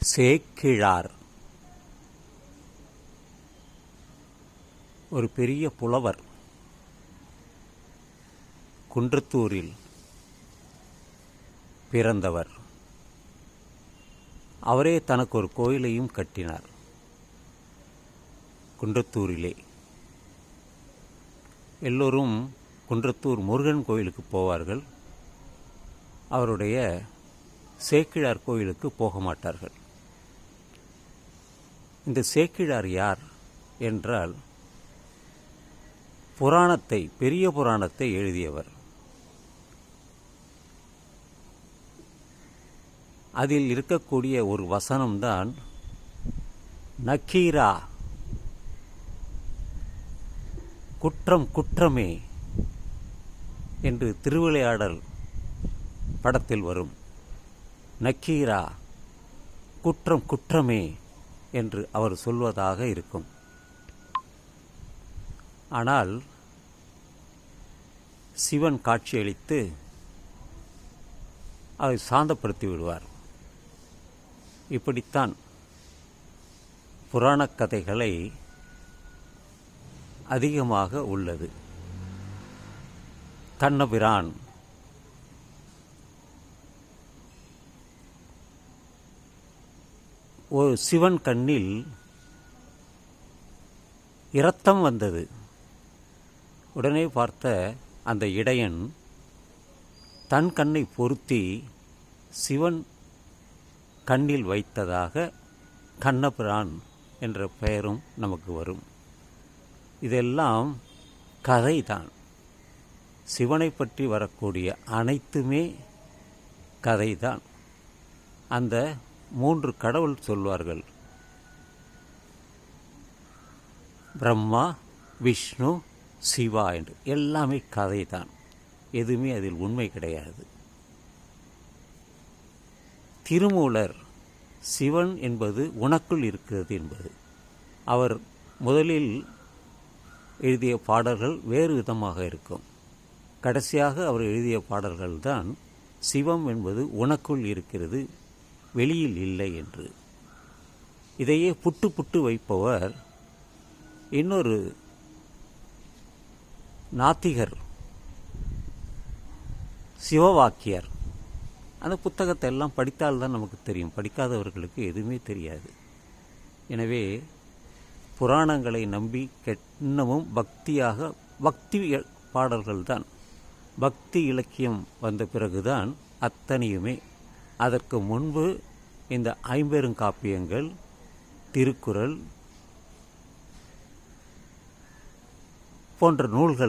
சேக்கிழார். ஒரு பெரிய புலவர் குன்றத்தூரில் பிறந்தவர். அவரே தனக்கு ஒரு கோயிலையும் கட்டினார். குன்றத்தூரிலே. எல்லோரும் குன்றத்தூர் முருகன் கோயிலுக்கு போவார்கள். அவருடைய சேக்கிழார் கோயிலுக்கு போக மாட்டார்கள். இந்த சேக்கிழார் யார் என்றால் புராணத்தை பெரிய புராணத்தை எழுதியவர். அதில் இருக்கக்கூடிய ஒரு வசனம்தான் நக்கீரா குற்றம் குற்றமே என்று திருவிளையாடல் படத்தில் வரும். நக்கீரா குற்றம் குற்றமே என்று அவர் சொல்வதாக இருக்கும். ஆனால் சிவன் காட்சியளித்து அதை சாந்தப்படுத்தி விடுவார். இப்படித்தான் புராணக் கதைகளை அதிகமாக உள்ளது. கண்ணபிரான் ஒரு சிவன் கண்ணில் இரத்தம் வந்தது. உடனே பார்த்த அந்த இடையன் தன் கண்ணை பொருத்தி சிவன் கண்ணில் வைத்ததாக கண்ணபிரான் என்ற பெயரும் நமக்கு வரும். இதெல்லாம் கதைதான். சிவனை பற்றி வரக்கூடிய அனைத்துமே கதைதான். அந்த மூன்று கடவுள் சொல்வார்கள். பிரம்மா விஷ்ணு சிவா என்று. எல்லாமே கதை தான் எதுவுமே அதில் உண்மை கிடையாது. திருமூலர் சிவன் என்பது உனக்குள் இருக்கிறது என்பது. அவர் முதலில் எழுதிய பாடல்கள் வேறு விதமாக இருக்கும். கடைசியாக அவர் எழுதிய பாடல்கள் தான் சிவம் என்பது உனக்குள் இருக்கிறது வெளியில் இல்லை என்று. இதையே புட்டு புட்டு வைப்பவர் இன்னொரு நாத்திகர் சிவவாக்கியர். அந்த புத்தகத்தை எல்லாம் படித்தால்தான் நமக்கு தெரியும். படிக்காதவர்களுக்கு எதுவுமே தெரியாது. எனவே புராணங்களை நம்பி கெட் இன்னமும் பக்தியாக பக்தி பாடல்கள் தான் பக்தி இலக்கியம் வந்த பிறகுதான் அத்தனையுமே அதற்கு முன்பு இந்த ஐம்பெருங்காப்பியங்கள் திருக்குறள் போன்ற நூல்கள்